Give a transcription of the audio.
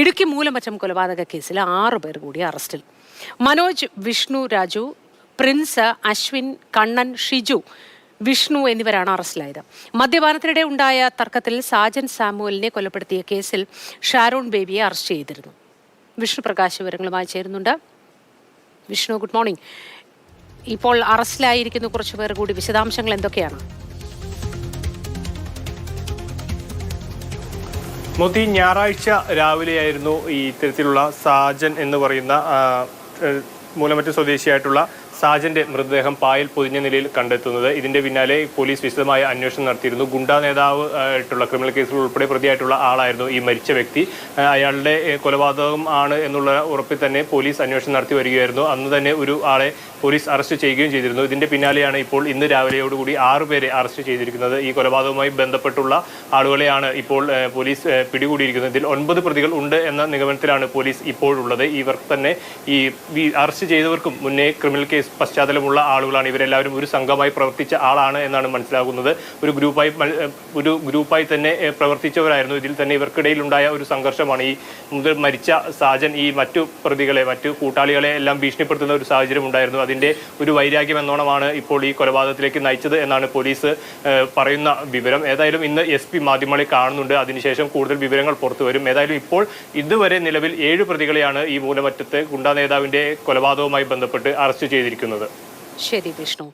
ഇടുക്കി മൂലമറ്റം കൊലപാതക കേസിൽ ആറ് പേർ കൂടി അറസ്റ്റിൽ. മനോജ് വിഷ്ണു രാജു പ്രിൻസ് അശ്വിൻ കണ്ണൻ ഷിജു വിഷ്ണു എന്നിവരാണ് അറസ്റ്റിലായത്. മദ്യപാനത്തിനിടെ ഉണ്ടായ തർക്കത്തിൽ സാജൻ സാമുവലിനെ കൊലപ്പെടുത്തിയ കേസിൽ ഷാരോൺ ബേബിയെ അറസ്റ്റ് ചെയ്തിരുന്നു. വിഷ്ണു പ്രകാശ് വിവരങ്ങളുമായി ചേരുന്നുണ്ട്. Vishnu good morning. ഇപ്പോൾ അറസ്റ്റിലായിരിക്കുന്ന കുറച്ച് പേർ കൂടി വിശദാംശങ്ങൾ എന്തൊക്കെയാണ്? മോത്തി ഞായറാഴ്ച രാവിലെയായിരുന്നു ഈ ഇത്തരത്തിലുള്ള സാജൻ എന്ന് പറയുന്ന മൂലമറ്റ സ്വദേശിയായിട്ടുള്ള സാജന്റെ മൃതദേഹം പായൽ പൊതിഞ്ഞ നിലയിൽ കണ്ടെത്തുന്നത്. ഇതിന്റെ പിന്നാലെ പോലീസ് വിശദമായ അന്വേഷണം നടത്തിയിരുന്നു. ഗുണ്ടാ നേതാവ് ആയിട്ടുള്ള ക്രിമിനൽ കേസിൽ ഉൾപ്പെടെ പ്രതിയായിട്ടുള്ള ആളായിരുന്നു ഈ മരിച്ച വ്യക്തി. അയാളുടെ കൊലപാതകം ആണ് എന്നുള്ള ഉറപ്പിൽ തന്നെ പോലീസ് അന്വേഷണം നടത്തി വരികയായിരുന്നു. അന്ന് തന്നെ ഒരു ആളെ പോലീസ് അറസ്റ്റ് ചെയ്യുകയും ചെയ്തിരുന്നു. ഇതിന്റെ പിന്നാലെയാണ് ഇപ്പോൾ ഇന്ന് രാവിലെയോടുകൂടി ആറുപേരെ അറസ്റ്റ് ചെയ്തിരിക്കുന്നത്. ഈ കൊലപാതകവുമായി ബന്ധപ്പെട്ടുള്ള ആളുകളെയാണ് ഇപ്പോൾ പോലീസ് പിടികൂടിയിരിക്കുന്നത്. ഇതിൽ ഒൻപത് പ്രതികൾ ഉണ്ട് എന്ന നിഗമനത്തിലാണ് പോലീസ് ഇപ്പോഴുള്ളത്. ഇവർ തന്നെ ഈ അറസ്റ്റ് ചെയ്തവർക്കും മുന്നേ ക്രിമിനൽ കേസ് പശ്ചാത്തലമുള്ള ആളുകളാണ്. ഇവരെല്ലാവരും ഒരു സംഘമായി പ്രവർത്തിച്ച ആളാണ് എന്നാണ് മനസ്സിലാകുന്നത്. ഒരു ഗ്രൂപ്പായി ഒരു ഗ്രൂപ്പായി തന്നെ പ്രവർത്തിച്ചവരായിരുന്നു. ഇതിൽ തന്നെ ഇവർക്കിടയിൽ ഉണ്ടായ ഒരു സംഘർഷമാണ് ഈ മരിച്ച സാജൻ ഈ മറ്റു പ്രതികളെ മറ്റു കൂട്ടാളികളെ എല്ലാം ഭീഷണിപ്പെടുത്തുന്ന ഒരു സാഹചര്യം ഉണ്ടായിരുന്നു. അതിന്റെ ഒരു വൈരാഗ്യം എന്നോണമാണ് ഇപ്പോൾ ഈ കൊലപാതകത്തിലേക്ക് നയിച്ചത് എന്നാണ് പോലീസ് പറയുന്ന വിവരം. ഏതായാലും ഇന്ന് എസ് പി മാധ്യമങ്ങളെ കാണുന്നുണ്ട്. അതിനുശേഷം കൂടുതൽ വിവരങ്ങൾ പുറത്തു വരും. ഏതായാലും ഇപ്പോൾ ഇതുവരെ നിലവിൽ ഏഴ് പ്രതികളെയാണ് ഈ മൂലമറ്റത്ത് ഗുണ്ടാ നേതാവിന്റെ കൊലപാതകവുമായി ബന്ധപ്പെട്ട് അറസ്റ്റ് ചെയ്തിരിക്കുന്നത്. ശരി വിഷ്ണു.